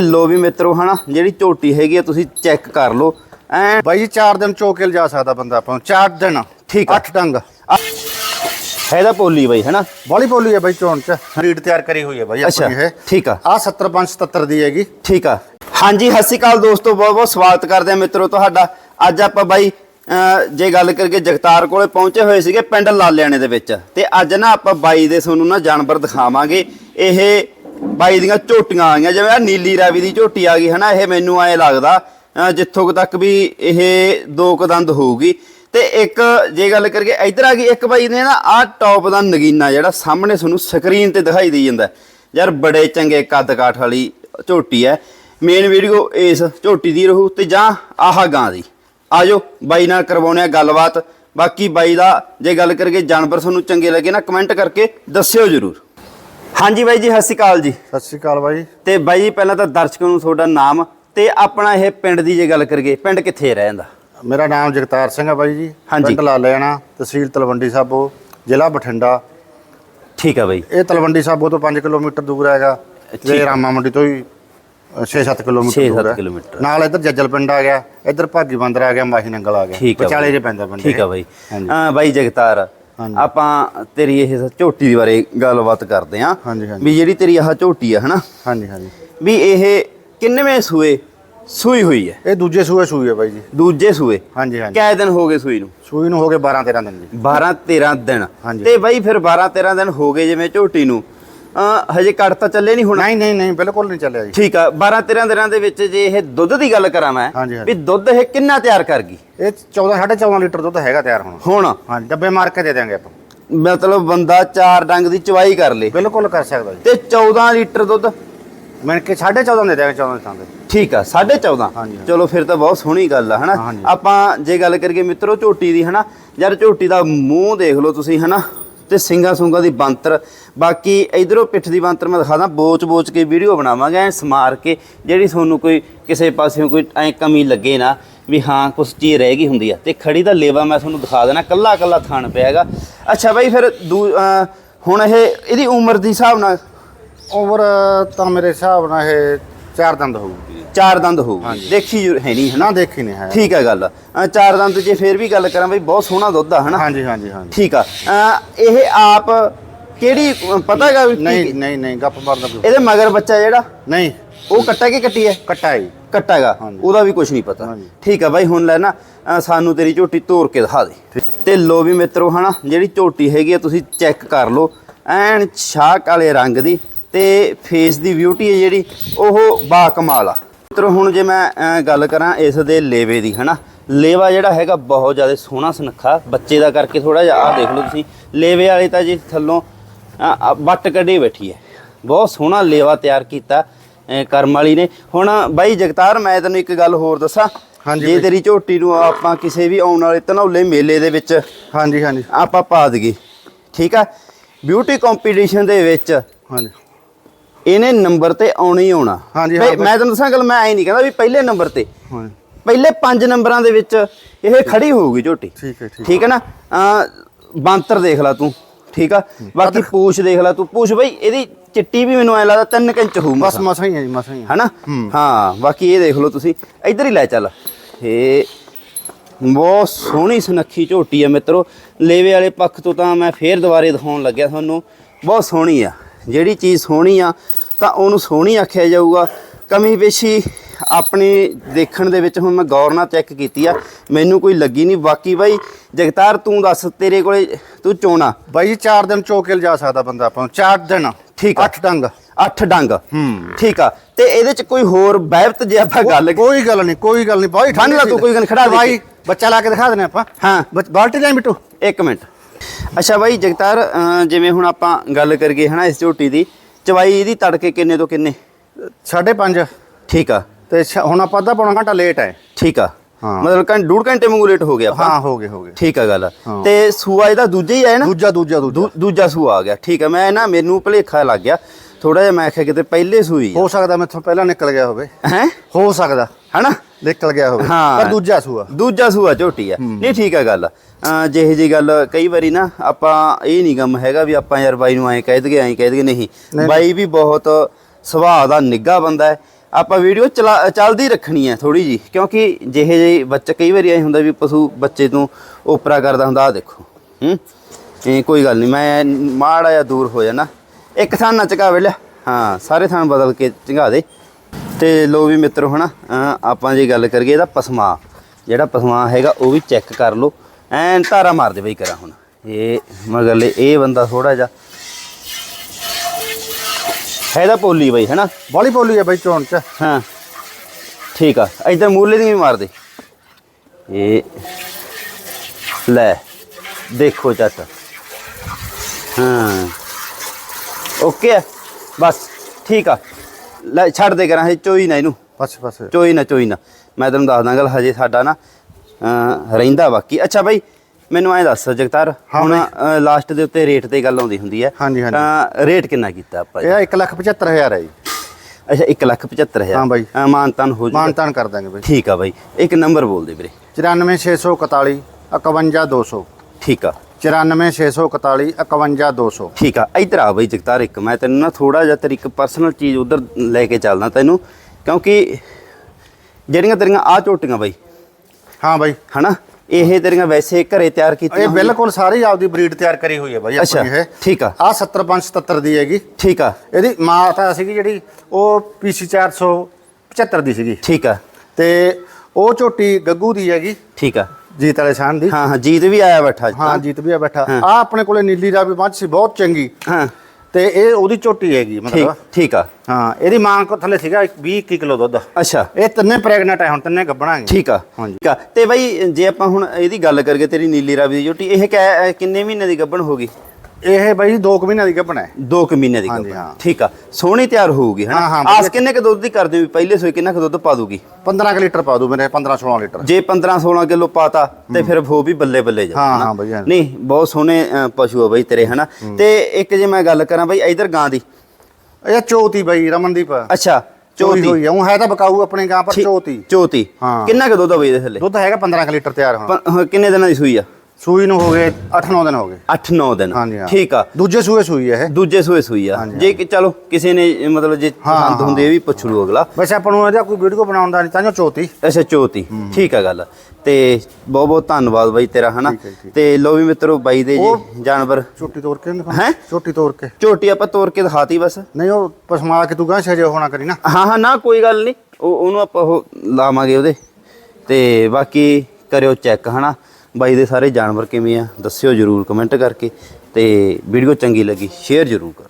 ਲੋ ਵੀ ਮਿੱਤਰੋ ਹਨਾ ਜਿਹੜੀ ਝੋਟੀ ਹੈਗੀ ਆ ਤੁਸੀਂ ਚੈੱਕ ਕਰ ਲਓ। ਐ ਬਾਈ ਜੀ 4 ਦਿਨ ਚੋ ਕੇ ਲਿਜਾ ਸਕਦਾ ਬੰਦਾ ਆਪਾਂ ਨੂੰ 4 ਦਿਨ। ਠੀਕ ਆ। 8 ਡੰਗ। ਹੈਦਾ ਪੋਲੀ ਬਈ ਹਨਾ? ਬੋਲੀ ਬੋਲੀ ਹੈ ਬਾਈ ਚੋਣ ਚ। ਰੀਡ ਤਿਆਰ ਕਰੀ ਹੋਈ ਹੈ ਬਾਈ ਆਪਣੀ ਇਹ। ਠੀਕ ਆ। ਆ 7577 ਦੀ ਹੈਗੀ। ਠੀਕ ਆ। ਹਾਂਜੀ ਸਤਿ ਸ਼੍ਰੀ ਅਕਾਲ ਦੋਸਤੋ ਬਹੁਤ ਬਹੁਤ ਸਵਾਗਤ ਕਰਦੇ ਆ ਮਿੱਤਰੋ ਤੁਹਾਡਾ। ਅੱਜ ਆਪਾਂ ਬਾਈ ਜੇ ਗੱਲ ਕਰਕੇ ਜਗਤਾਰ ਕੋਲੇ ਪਹੁੰਚੇ ਹੋਏ ਸੀਗੇ ਪਿੰਡ ਲਾਲਿਆਣੇ ਦੇ ਵਿੱਚ। ਤੇ ਅੱਜ ਨਾ ਆਪਾਂ ਬਾਈ ਦੇ ਤੁਹਾਨੂੰ ਨਾ ਜਾਨਵਰ ਦਿਖਾਵਾਂਗੇ। ਇਹ ਬਾਈ ਦੀਆਂ ਝੋਟੀਆਂ ਆ ਗਈਆਂ ਜਿਵੇਂ ਆ ਨੀਲੀ ਰਾਵੀ ਦੀ ਝੋਟੀ ਆ ਗਈ, ਹਨਾ, ਇਹ ਮੈਨੂੰ ਐ ਲੱਗਦਾ ਜਿੱਥੋਂ ਤੱਕ ਵੀ ਇਹ ਦੋ ਕੁ ਹੋਊਗੀ। ਤੇ ਇੱਕ ਜੇ ਗੱਲ ਕਰੀਏ, ਇੱਧਰ ਆ ਗਈ ਇੱਕ ਬਾਈ ਨੇ ਨਾ, ਆਹ ਟੌਪ ਦਾ ਨਗੀਨਾ ਜਿਹੜਾ ਸਾਹਮਣੇ ਤੁਹਾਨੂੰ ਸਕਰੀਨ ਤੇ ਦਿਖਾਈ ਦੇ ਜਾਂਦਾ। ਯਾਰ, ਬੜੇ ਚੰਗੇ ਕੱਦ ਕਾਠ ਵਾਲੀ ਝੋਟੀ ਹੈ ਮੇਨ ਵੀਡੀਓ ਇਸ ਝੋਟੀ ਦੀ ਰਹੂ ਤੇ ਜਾਂ ਆਹ ਗਾਂ ਦੀ। ਆਜੋ, ਬਾਈ ਨਾਲ ਕਰਵਾਉਣੇ ਆ ਗੱਲਬਾਤ। ਬਾਕੀ ਬਾਈ ਦਾ ਜੇ ਗੱਲ ਕਰੀਏ, ਜਾਨਵਰ ਤੁਹਾਨੂੰ ਚੰਗੇ ਲੱਗੇ ਨਾ ਕਮੈਂਟ ਕਰਕੇ ਦੱਸਿਓ ਜਰੂਰ। ਹਾਂਜੀ ਬਾਈ ਜੀ ਸਤਿ ਸ਼੍ਰੀ ਅਕਾਲ ਜੀ। ਸਤਿ ਸ਼੍ਰੀ ਅਕਾਲ ਬਾਈ। ਤੇ ਬਾਈ ਜੀ ਪਹਿਲਾਂ ਤਾਂ ਦਰਸ਼ਕਾਂ ਨੂੰ ਤੁਹਾਡਾ ਨਾਮ ਤੇ ਆਪਣਾ ਇਹ ਪਿੰਡ ਦੀ ਜੇ ਗੱਲ ਕਰੀਏ ਪਿੰਡ ਕਿੱਥੇ ਰਹਿ ਜਾਂਦਾ? ਮੇਰਾ ਨਾਮ ਜਗਤਾਰ ਸਿੰਘ ਹੈ ਬਾਈ ਜੀ। ਪਿੰਡ ਲਾ ਲੈਣਾ ਤਹਿਸੀਲ ਤਲਵੰਡੀ ਸਾਬੋ ਜ਼ਿਲ੍ਹਾ ਬਠਿੰਡਾ। ਠੀਕ ਆ ਬਾਈ। ਇਹ ਤਲਵੰਡੀ ਸਾਬੋ ਤੋਂ 5 ਕਿਲੋਮੀਟਰ ਦੂਰ ਹੈਗਾ। ਤੇ ਰਾਮਾ ਮੰਡੀ ਤੋਂ ਹੀ 6-7 ਕਿਲੋਮੀਟਰ ਦੂਰ ਹੈ। ਕਿਲੋਮੀਟਰ। ਨਾਲ ਇੱਧਰ ਜੱਜਲ ਪਿੰਡ ਆ ਗਿਆ। ਇੱਧਰ ਭਾਗੀ ਬੰਦਰ ਆ ਗਿਆ ਮਾਹੀ ਨੰਗਲ ਆ ਗਿਆ। ਵਿਚਾਲੇ। ਜੇ ਪੈਂਦਾ ਪਿੰਡ ਠੀਕ। ਆ ਬਾਈ। ਹਾਂ ਬਾਈ ਜਗਤਾਰ। ਆਪਾਂ ਤੇਰੀ ਇਹ ਝੋਟੀ ਦੇ ਬਾਰੇ ਗੱਲਬਾਤ ਕਰਦੇ ਆਂ। ਵੀ ਜਿਹੜੀ ਤੇਰੀ ਆਹ ਝੋਟੀ ਆ ਹਨਾ? ਹਾਂਜੀ ਹਾਂਜੀ। ਵੀ ਇਹ ਕਿੰਨਵੇਂ ਸੂਏ ਸੂਈ ਹੋਈ ਹੈ? ਇਹ ਦੂਜੇ ਸੂਏ ਸੂਈ ਹੈ ਬਾਈ ਜੀ। ਦੂਜੇ ਸੂਏ? ਹਾਂਜੀ ਹਾਂਜੀ। ਕਿੰਨੇ ਦਿਨ ਹੋ ਗਏ ਸੂਈ ਨੂੰ? ਸੂਈ ਨੂੰ ਹੋ ਗਏ 12 13 ਦਿਨ ਜੀ। 12 13 ਦਿਨ। ਤੇ ਬਾਈ ਫਿਰ 12 13 ਦਿਨ ਹੋ ਗਏ ਜਿਵੇਂ ਝੋਟੀ ਨੂੰ। ਹਜੇ ਕੱਟ ਤਾਂ ਚੱਲੇ ਨਹੀਂ ਹੁਣ? ਨਹੀਂ ਨਹੀਂ ਨਹੀਂ ਬਿਲਕੁਲ ਨਹੀਂ ਚੱਲਿਆ ਜੀ। ਠੀਕ ਆ 12 13 ਦਿਨਾਂ ਦੇ ਵਿੱਚ ਜੇ ਇਹ ਦੁੱਧ ਦੀ ਗੱਲ ਕਰਾਂ ਮੈਂ ਹਾਂਜੀ, ਹਾਂਜੀ। ਵੀ ਦੁੱਧ ਇਹ ਕਿੰਨਾ ਤਿਆਰ ਕਰ ਗਈ ਇਹ 14 14.5 ਲੀਟਰ ਦੁੱਧ ਹੈਗਾ ਤਿਆਰ ਹੁਣ। ਹੁਣ? ਹਾਂਜੀ ਡੱਬੇ ਮਾਰ ਕੇ ਦੇ ਦਿਆਂਗੇ ਆਪਾਂ। ਮਤਲਬ ਬੰਦਾ ਚਾਰ ਡੰਗ ਦੀ ਚਵਾਈ ਕਰ ਲੇ। ਬਿਲਕੁਲ ਕਰ ਸਕਦਾ ਜੀ। ਤੇ 14 ਲੀਟਰ ਦੁੱਧ? ਮੈਂ ਕਿ 14.5 ਦੇ ਦਿਆਂਗੇ 14 ਥਾਂ ਦੇ। ਠੀਕ ਆ 14.5 ਹਾਂਜੀ, ਹਾਂਜੀ। ਚਲੋ ਫਿਰ ਤਾਂ ਬਹੁਤ ਸੋਹਣੀ ਗੱਲ ਆ ਹਨਾ? ਹਾਂਜੀ। ਆਪਾਂ ਜੇ ਗੱਲ ਕਰੀਏ ਮਿੱਤਰੋ ਝੋਟੀ ਦੀ ਹਨਾ? ਯਾਰ ਝੋਟੀ ਦਾ ਮੂੰਹ ਦੇਖ ਲਓ ਤੁਸੀਂ ਹਨਾ? ਤੇ ਸਿੰਗਾ ਸੁੰਗਾ ਦੀ ਬੰਤਰ ਬਾਕੀ ਇਧਰੋਂ ਪਿੱਠ ਦੀ ਬੰਤਰ ਮੈਂ ਦਿਖਾਦਾ ਬੋਚ ਬੋਚ ਕੇ ਵੀਡੀਓ ਬਣਾਵਾਂਗੇ, ਐ ਸਮਾਰ ਕੇ, ਜਿਹੜੀ ਤੁਹਾਨੂੰ ਕੋਈ ਕਿਸੇ ਪਾਸਿਓਂ ਕੋਈ ਐ ਕਮੀ ਲੱਗੇ ਨਾ, ਵੀ ਹਾਂ, ਕੁਛ ਚੀਜ਼ ਰਹਿ ਗਈ ਹੁੰਦੀ ਆ। ਤੇ ਖੜੀ ਦਾ ਲੇਵਾ ਮੈਂ ਤੁਹਾਨੂੰ ਦਿਖਾ ਦੇਣਾ ਕੱਲਾ ਕੱਲਾ ਥਾਣ ਪਿਆ ਹੈਗਾ ਅੱਛਾ ਬਾਈ, ਫਿਰ ਦੂ- ਹੁਣ ਇਹ, ਇਹਦੀ ਉਮਰ ਦੀ ਹਿਸਾਬ ਨਾਲ? ਉਮਰ ਤਾਂ ਮੇਰੇ ਹਿਸਾਬ ਨਾਲ ਇਹ ਚਾਰ ਦੰਦ ਹੋਊਗੀ। ਚਾਰ ਦੰਦ ਹੋਊ ਦੇਖੀ ਜ਼ਰੂਰ ਹੈ ਨਹੀਂ ਹਨਾ ਨਾ? ਦੇਖੀ ਨਹੀਂ ਹੈ। ਠੀਕ ਹੈ ਗੱਲ। ਅ, ਚਾਰ ਦੰਦ ਜੇ ਫੇਰ ਵੀ ਗੱਲ ਕਰਾਂ ਬਈ ਬਹੁਤ ਸੋਹਣਾ ਦੁੱਧ ਆ ਹਨਾ? ਹਾਂਜੀ ਹਾਂਜੀ ਹਾਂਜੀ। ਠੀਕ ਆ। ਅ, ਇਹ ਆਪ ਕਿਹੜੀ ਪਤਾ ਹੈਗਾ ਵੀ ਕੀ- ਨਹੀਂ ਨਹੀਂ ਨਹੀਂ ਗੱਪ ਮਾਰਦਾ ਕੋਈ ਇਹਦੇ ਮਗਰ ਬੱਚਾ ਜਿਹੜਾ? ਨਹੀਂ। ਉਹ ਕੱਟਾ ਕਿ ਕੱਟੀ ਹੈ? ਕੱਟਾ ਹੈ ਜੀ। ਕੱਟਾ ਹੈਗਾ। ਹਾਂਜੀ। ਉਹਦਾ ਵੀ ਕੁਝ ਨਹੀਂ ਪਤਾ। ਹਾਂਜੀ। ਠੀਕ ਆ ਬਾਈ ਹੁਣ ਲੈ ਨਾ ਅ, ਸਾਨੂੰ ਤੇਰੀ ਝੋਟੀ ਤੋੜ ਕੇ ਦਿਖਾ ਦੇ। ਤੇ ਲੋ ਵੀ ਮਿੱਤਰੋ ਹਨਾ ਜਿਹੜੀ ਝੋਟੀ ਹੈਗੀ ਆ ਤੁਸੀਂ ਚੈੱਕ ਕਰ ਲਓ। ਐਨ ਸ਼ਾਹ ਕਾਲੇ ਰੰਗ ਦੀ ਤੇ ਫੇਸ ਦੀ ਬਿਊਟੀ ਹੈ ਜਿਹੜੀ ਉਹ ਬਾ ਕਮਾਲ ਆ। ਮਿੱਤਰੋ ਹੁਣ ਜੇ ਮੈਂ ਗੱਲ ਕਰਾਂ ਇਸ ਦੇ ਲੇਵੇ ਦੀ ਹਨਾ? ਲੇਵਾ ਜਿਹੜਾ ਹੈਗਾ ਬਹੁਤ ਜ਼ਿਆਦਾ ਸੋਹਣਾ ਸੁਨੱਖਾ ਬੱਚੇ ਦਾ ਕਰਕੇ ਥੋੜਾ ਜਿਹਾ ਆ ਦੇਖ ਲਓ ਤੁਸੀਂ। ਲੇਵੇ ਵਾਲੀ ਤਾਂ ਜੀ ਥੱਲੋਂ ਵੱਟ ਕੱਢੀ ਬੈਠੀ ਹੈ। ਬਹੁਤ ਸੋਹਣਾ ਲੇਵਾ ਤਿਆਰ ਕੀਤਾ ਕਰਮ ਵਾਲੀ ਨੇ। ਹੁਣ ਬਾਈ ਜਗਤਾਰ ਮੈਂ ਤੈਨੂੰ ਇੱਕ ਗੱਲ ਹੋਰ ਦੱਸਾਂ। ਹਾਂਜੀ ਜੇ। ਤੇਰੀ ਝੋਟੀ ਨੂੰ ਆਪਾਂ ਕਿਸੇ ਵੀ ਆਉਣ ਵਾਲੇ ਧਨੌਲੇ ਮੇਲੇ ਦੇ ਵਿੱਚ ਹਾਂਜੀ ਹਾਂਜੀ। ਆਪਾਂ ਪਾ ਦਈਏ ਠੀਕ ਆ? ਬਿਊਟੀ ਕੰਪੀਟੀਸ਼ਨ ਦੇ ਵਿੱਚ ਹਾਂਜੀ। ਇਹਨੇ ਨੰਬਰ ਤੇ ਆਉਣਾ ਹੀ ਆਉਣਾ। ਹਾਂਜੀ, ਹਾਂ, ਮੈਂ ਤੈਨੂੰ ਦੱਸਾਂ ਗੱਲ ਮੈਂ ਐ ਨਹੀਂ ਕਹਿੰਦਾ ਵੀ ਪਹਿਲੇ ਨੰਬਰ ਤੇ। ਪਹਿਲੇ 5 ਨੰਬਰਾਂ ਦੇ ਵਿੱਚ ਇਹ ਖੜੀ ਹੋਊਗੀ ਝੋਟੀ। ਠੀਕ ਹੈ ਠੀਕ ਹੈ। ਨਾ? ਬਾਂਤਰ ਦੇਖ ਲੈ ਤੂੰ ਠੀਕ ਆ? ਬਾਕੀ ਪੂਛ ਦੇਖ ਲੈ ਤੂੰ। ਪੂਛ ਬਈ ਇਹਦੀ ਚਿੱਟੀ ਵੀ ਮੈਨੂੰ ਐ ਲੱਗਦਾ 3 ਇੰਚ ਹੋਊ ਬਸ ਮਸਾਂ। ਮਸਾਂ ਹੀ ਹੈ ਜੀ ਮਸਾਂ ਹੀ ਹੈ। ਹਨਾ? ਹਾਂ। ਬਾਕੀ ਇਹ ਦੇਖ ਲਓ ਤੁਸੀਂ। ਇੱਧਰ ਹੀ ਲੈ ਚੱਲ। ਇਹ ਬਹੁਤ ਸੋਹਣੀ ਸੁਨੱਖੀ ਝੋਟੀ ਆ ਮਿੱਤਰੋ। ਲੇਵੇ ਵਾਲੇ ਪੱਖ ਤੋਂ ਤਾਂ ਮੈਂ ਫੇਰ ਦੁਬਾਰੇ ਦਿਖਾਉਣ ਲੱਗਿਆ ਤੁਹਾਨੂੰ। ਬਹੁਤ ਸੋਹਣੀ ਆ। ਜਿਹੜੀ ਚੀਜ਼ ਸੋਹਣੀ ਆ ਤਾਂ ਉਹਨੂੰ ਸੋਹਣੀ ਆਖਿਆ ਜਾਊਗਾ। ਕਮੀ ਪੇਸ਼ੀ ਆਪਣੀ ਦੇਖਣ ਦੇ ਵਿੱਚ ਹੁਣ ਮੈਂ ਗੌਰ ਨਾਲ ਚੈੱਕ ਕੀਤੀ ਆ ਮੈਨੂੰ ਕੋਈ ਲੱਗੀ ਨਹੀਂ। ਬਾਕੀ ਬਾਈ ਜਗਤਾਰ ਤੂੰ ਦੱਸ ਤੇਰੇ ਕੋਲੇ ਤੂੰ ਚੋਣਾ ਬਾਈ ਜੀ 4 ਦਿਨ ਚੋ ਕੇ ਲਿਜਾ ਸਕਦਾ ਬੰਦਾ ਆਪਾਂ ਨੂੰ। 4 ਦਿਨ। ਠੀਕ ਆ। 8 ਡੰਗ। ਅੱਠ ਡੰਗ। ਹੂੰ। ਠੀਕ ਆ। ਤੇ ਇਹਦੇ ਚ ਕੋਈ ਹੋਰ ਬਹਿਬਤ ਜੇ ਆਪਾਂ ਗੱਲ ਕੋਈ ਗੱਲ ਨਹੀਂ ਕੋਈ ਗੱਲ ਨਹੀਂ। ਬਾਈ ਠੰਡ ਲਾ ਤੂੰ ਕੋਈ ਗੱਲ ਖੜਾ ਦੇ। ਬਾਈ ਬੱਚਾ ਲਾ ਕੇ ਦਿਖਾ ਦੇਣੇ ਆਪਾਂ। ਹਾਂ। ਬਾਲਟੀ ਲੈ ਬਿੱਟੂ ਇੱਕ ਮਿੰਟ। ਅੱਛਾ ਬਾਈ ਜਗਤਾਰ ਜਿਵੇਂ ਹੁਣ ਆਪਾਂ ਗੱਲ ਕਰੀਏ ਹਨਾ ਇਸ ਝੋਟੀ ਦੀ ਚਵਾਈ ਇਹਦੀ ਤੜਕੇ ਕਿੰਨੇ ਤੋਂ ਕਿੰਨੇ? 5.5 ਠੀਕ ਆ। ਤੇ ਛ- ਹੁਣ ਆਪਾਂ ਅੱਧਾ ਪੌਣਾ ਘੰਟਾ ਲੇਟ ਹੈ ਠੀਕ ਆ। ਹਾਂ। ਮਤਲਬ ਘੰ ਡੂਢ ਘੰਟੇ ਵਾਂਗੂ ਲੇਟ ਹੋ ਗਿਆ ਆਪਾਂ। ਹਾਂ ਹੋ ਗਏ ਹੋ ਗਏ। ਠੀਕ ਆ ਗੱਲ। ਹਾਂ। ਤੇ ਸੂਆ ਇਹਦਾ ਦੂਜਾ ਹੀ ਆਇਆ ਨਾ? ਦੂਜਾ ਦੂਜਾ ਦੂਜਾ। ਦੂ- ਦੂਜਾ ਸੂਆ ਆ ਗਿਆ। ਠੀਕ ਆ। ਮੈਂ ਨਾ ਮੈਨੂੰ ਭਲੇਖਾ ਲੱਗ ਗਿਆ। ਥੋੜਾ ਜਿਹਾ ਮੈਂ ਆਖਿਆ ਕਿਤੇ ਪਹਿਲੇ ਸੂਈ ਹੋ ਸਕਦਾ ਮੈਥੋਂ ਪਹਿਲਾਂ ਨਿਕਲ ਗਿਆ ਹੋਵੇ। ਹੈ? ਹੋ ਸਕਦਾ। ਹਨਾ? ਨਿਕਲ ਗਿਆ ਹੋਵੇ। ਹਾਂ। ਪਰ ਦੂਜਾ ਸੂਆ। ਦੂਜਾ ਸੂਆ ਝੋਟੀ ਆ। ਨਹੀਂ ਠੀਕ ਆ ਗੱਲ। ਅਹ ਜਿਹੇ ਜੀ ਗੱਲ ਕਈ ਵਾਰੀ ਨਾ ਆਪਾਂ ਇਹ ਨਹੀਂ ਕੰਮ ਹੈਗਾ ਵੀ ਆਪਾਂ ਯਾਰ ਬਾਈ ਨੂੰ ਐਂ ਕਹਿ ਦਈਏ ਐਂ ਕਹਿ ਦਈਏ ਨਹੀਂ। ਬਾਈ ਵੀ ਬਹੁਤ ਸੁਭਾਅ ਦਾ ਨਿੱਘਾ ਬੰਦਾ ਹੈ। ਆਪਾਂ ਵੀਡੀਓ ਚਲਾ ਚੱਲਦੀ ਰੱਖਣੀ ਹੈ ਥੋੜੀ ਜੀ ਕਿਉਂਕਿ ਜਿਹੇ ਜਿਹੇ ਬੱਚੇ ਕਈ ਵਾਰੀ ਐ ਹੁੰਦਾ ਵੀ ਪਸ਼ੂ ਬੱਚੇ ਤੋਂ ਓਪਰਾ ਕਰਦਾ ਹੁੰਦਾ ਆ ਦੇਖੋ। ਹੂੰ? ਇਹ ਕੋਈ ਗੱਲ ਨਹੀਂ ਮੈਂ ਮਾੜਾ ਜਿਹਾ ਦੂਰ ਹੋ ਜਾਣਾ। ਇੱਕ ਥਾਂ ਨਾ ਚਗਾ ਵੇਲੇ ਹਾਂ ਸਾਰੇ ਥਾਂ ਬਦਲ ਕੇ ਚੰਗਾ ਦੇ। ਤੇ ਲੋ ਵੀ ਮਿੱਤਰੋ ਹਨਾ ਅਹ ਆਪਾਂ ਜੇ ਗੱਲ ਕਰੀਏ ਇਹਦਾ ਪਸਮਾ ਜਿਹੜਾ ਪਸਮਾ ਹੈਗਾ ਉਹ ਵੀ ਚੈੱਕ ਕਰ ਲਓ। ਐਨ ਧਾਰਾ ਮਾਰ ਦੇ ਬਈ ਕਰਾਂ ਹੁਣ। ਇਹ ਮਗਰਲੇ ਇਹ ਬੰਦਾ ਥੋੜਾ ਜਿਹਾ। ਹੈਦਾ ਪੋਲੀ ਬਈ ਹੈਨਾ? ਬਾਲੀ ਬੋਲੀ ਹੈ ਬਾਈ ਚੋਣ ਚ। ਹਾਂ। ਠੀਕ ਆ ਇਧਰ ਮੂਰਲੇ ਦੀ ਵੀ ਮਾਰ ਦੇ। ਇਹ ਲੈ ਦੇਖੋ ਚੱਟ। ਹਾਂ। ਓਕੇ ਬਸ ਠੀਕ ਆ। ਲੈ ਛੱਡ ਦੇ ਕਰਾਂ ਇਹ ਚੋਈ ਨਾ ਇਹਨੂੰ। ਬਸ ਬਸ। ਚੋਈ ਨਾ ਚੋਈ ਨਾ। ਮੈਂ ਤੈਨੂੰ ਦੱਸਦਾ ਗੱਲ ਹਜੇ ਸਾਡਾ ਨਾ ਅਹ, ਰਹਿੰਦਾ ਬਾਕੀ। ਅੱਛਾ ਬਾਈ ਮੈਨੂੰ ਐਂ ਦੱਸ ਜਗਤਾਰ ਹੁਣ ਲਾਸਟ ਦੇ ਉੱਤੇ ਰੇਟ ਤੇ ਗੱਲ ਆਉਂਦੀ ਹੁੰਦੀ ਹੈ। ਹਾਂਜੀ, ਹਾਂਜੀ। ਤਾਂ ਰੇਟ ਕਿੰਨਾ ਕੀਤਾ ਆਪਾਂ ਜੀ? ਇਹ 175000 ਹੈ ਜੀ। ਅੱਛਾ 175000 ਹਾਂ ਬਾਈ। ਮਾਨਤਾਨ ਹੋ ਜੂਗਾ। ਮਾਨਤਾਨ ਕਰ ਦਾਂਗੇ ਬਾਈ। ਠੀਕ ਆ ਬਾਈ। ਇੱਕ ਨੰਬਰ ਬੋਲ ਦੇ ਵੀਰੇ 94641 51200 ਠੀਕ ਆ। 94641 51200 ਠੀਕ ਆ ਇੱਧਰ ਆ ਬਾਈ ਜਗਤਾਰ ਇੱਕ ਮੈਂ ਤੈਨੂੰ ਨਾ ਥੋੜਾ ਜਿਹਾ ਤੇਰੀ ਇੱਕ ਪਰਸਨਲ ਚੀਜ਼ ਉਧਰ ਲੈ ਕੇ ਚੱਲਦਾ ਤੈਨੂੰ ਕਿਉਂਕਿ ਜਿਹੜੀਆਂ ਤੇਰੀਆਂ ਆ ਝੋਟੀਆਂ ਬਾਈ ਹਾਂ ਬਾਈ। ਹਨਾ ਇਹ ਤੇਰੀਆਂ ਵੈਸੇ ਘਰੇ ਤਿਆਰ ਕੀਤੀਆਂ ਹੋਈਆਂ? ਬਿਲਕੁਲ ਸਾਰੀ ਆਪਦੀ ਬਰੀਡ ਤਿਆਰ ਕਰੀ ਹੋਈ ਹੈ ਬਾਈ ਅੱਛਾ ਆਪਣੀ ਇਹ। ਠੀਕ ਆ। ਆ 70577 ਦੀ ਹੈਗੀ। ਠੀਕ ਆ। ਇਹਦੀ ਮਾਤਾ ਸੀਗੀ ਜਿਹੜੀ ਉਹ ਪੀਸੀ 475 ਦੀ ਸੀਗੀ। ਠੀਕ ਆ। ਤੇ ਉਹ ਝੋਟੀ ਗੱਗੂ ਦੀ ਹੈਗੀ। ਠੀਕ ਆ। ਜੀਤ ਵਾਲੇ ਸ਼ਾਨ ਦੀ? ਹਾਂ ਹਾਂ ਜੀਤ ਵੀ ਆਇਆ ਬੈਠਾ ਅੱਜ। ਹਾਂ। ਜੀਤ ਵੀ ਆ ਬੈਠਾ। ਹਾਂ। ਆ ਆਪਣੇ ਕੋਲੇ ਨੀਲੀ ਦਾ ਵੀ ਮੱਝ ਸੀ ਬਹੁਤ ਚੰਗੀ। ਹਾਂ। ਤੇ ਇਹ ਉਹਦੀ ਝੋਟੀ ਹੈਗੀ ਮਤਲਬ। ਠੀਕ ਆ। ਹਾਂ ਇਹਦੀ ਮਾਂ ਕੋ ਥੱਲੇ ਸੀਗਾ 20 21 ਕਿਲੋ ਦੁੱਧ। ਅੱਛਾ। ਇਹ ਤਿੰਨੇ ਪ੍ਰੈਗਨੈਂਟ ਹੈ ਹੁਣ ਤਿੰਨੇ ਗੱਭਣਾਂਗੇ ਠੀਕ ਆ। ਹਾਂਜੀ। ਤੇ ਬਾਈ ਜੇ ਆਪਾਂ ਹੁਣ ਇਹਦੀ ਗੱਲ ਕਰੀਏ ਤੇਰੀ ਨੀਲੀ ਰਾਵੀ ਦੀ ਝੋਟੀ ਇਹ ਕਿੰਨੇ ਮਹੀਨੇ ਦੀ ਗੱਭਣ ਹੋਗੀ ਇਹ ਬਾਈ 2 ਮਹੀਨਿਆਂ ਦੀ ਗੱਭਣ ਹੈ। 2 ਕੁ ਮਹੀਨੇ ਦੀ ਹਾਂਜੀ, ਗੱਭਣ ਹਾਂ। ਠੀਕ ਆ ਸੋਹਣੀ ਤਿਆਰ ਹੋਊਗੀ ਹਨਾ? ਹਾਂ, ਹਾਂ, ਆਸ। ਕਿੰਨੇ ਕ ਦੁੱਧ ਦੀ ਕਰਦੇ ਵੀ ਪਹਿਲੇ ਸੋਈ ਕਿੰਨਾ ਕ ਦੁੱਧ ਪਾ ਦੂਗੀ? 15 ਕੁ ਲੀਟਰ ਪਾ ਦੂ ਮੇਰੇ 15 16 ਲੀਟਰ। ਜੇ 15 16 ਕਿਲੋ ਪਾਤਾ ਤੇ ਫਿਰ ਹੋ ਵੀ ਬੱਲੇ ਬੱਲੇ ਜਾ ਹਾਂ, ਹਾਂ, ਵਧੀਆ। ਨਹੀਂ ਬਹੁਤ ਸੋਹਣੇ ਅ, ਪਸ਼ੂ ਆ ਬਾਈ ਤੇਰੇ ਹਨਾ? ਤੇ ਇੱਕ ਜੇ ਮੈਂ ਗੱਲ ਕਰਾਂ ਬਾਈ ਇਧਰ ਗਾਂ ਦੀ। ਇਹ ਚੌਥੀ ਬਾਈ ਰਮਨਦੀਪ। ਅੱਛਾ ਚੋਰੀ ਚੌਥੀ ਹੋਈ ਆ ਉਹ ਹੈ ਤਾਂ ਬਕਾਊ ਆਪਣੇ ਗਾਂ ਪਰ ਚੌਥੀ ਚੌਥੀ ਹਾਂ। ਕਿੰਨਾ ਕ ਦੁੱਧ ਆ ਬਾਈ ਇਹਦੇ ਥੱਲੇ? ਦੁੱਧ ਹੈਗਾ 15 ਕੁ ਲੀਟਰ ਤਿਆਰ ਹੁਣ ਪ- ਹਾਂ, ਕਿੰਨੇ ਦਿਨਾਂ ਦੀ ਸੂਈ ਆ? ਸੂਈ ਨੂੰ ਹੋ ਗਏ 8-9 ਦਿਨ ਹੋ ਗਏ। 8-9 ਦਿਨ। ਹਾਂਜੀ ਹਾਂ। ਠੀਕ ਆ। ਦੂਜੇ ਸੂਏ ਸੂਈ ਹੈ ਇਹ। ਦੂਜੇ ਸੂਏ ਸੂਈ ਆ। ਹਾਂਜੀ, ਜੇ ਕਿ ਚਲੋ ਕਿਸੇ ਨੇ ਮਤਲਬ ਜੇ ਪਸੰਦ ਹੁੰਦੇ ਇਹ ਵੀ ਪੁੱਛ ਲੂ ਅਗਲਾ। ਵੈਸੇ ਆਪਾਂ ਨੂੰ ਇਹਦਾ ਕੋਈ ਵੀਡੀਓ ਬਣਾਉਣ ਦਾ ਨਹੀਂ ਤਾਂ ਜੋ ਚੌਥੀ। ਅੱਛਾ ਚੌਥੀ। ਠੀਕ ਆ ਗੱਲ। ਤੇ ਬਹੁਤ ਬਹੁਤ ਧੰਨਵਾਦ ਬਾਈ ਤੇਰਾ ਹਨਾ? ਠੀਕ ਹੈ, ਠੀਕ। ਤੇ ਲੋ ਵੀ ਮਿੱਤਰੋ ਬਾਈ ਦੇ ਜੀ ਜਾਨਵਰ। ਝੋਟੀ ਤੋੜ ਕੇ ਦਿਖਾ ਹੈਂ? ਝੋਟੀ ਤੋੜ ਕੇ। ਝੋਟੀ ਆਪਾਂ ਤੋੜ ਕੇ ਦਿਖਾਤੀ ਬਸ। ਨਹੀਂ ਉਹ ਪਸਮਾ ਕੇ ਤੂੰ ਗਾਂ ਸਜੇ ਹੋਣਾ ਕਰੀ ਨਾ। ਹਾਂ ਹਾਂ ਨਾ ਕੋਈ ਗੱਲ ਨਹੀਂ। ਉਹ ਉਹਨੂੰ ਆਪਾਂ ਉਹ ਲਾਵਾਂਗੇ ਉਹਦੇ। ਤੇ ਬਾਕੀ ਕਰਿਓ ਚੈੱਕ ਹਨਾ? ਬਾਈ ਦੇ ਸਾਰੇ ਜਾਨਵਰ ਕਿਵੇਂ ਆ, ਦੱਸਿਓ ਜਰੂਰ ਕਮੈਂਟ ਕਰਕੇ ਤੇ ਵੀਡੀਓ ਚੰਗੀ ਲੱਗੀ ਸ਼ੇਅਰ ਜਰੂਰ ਕਰ।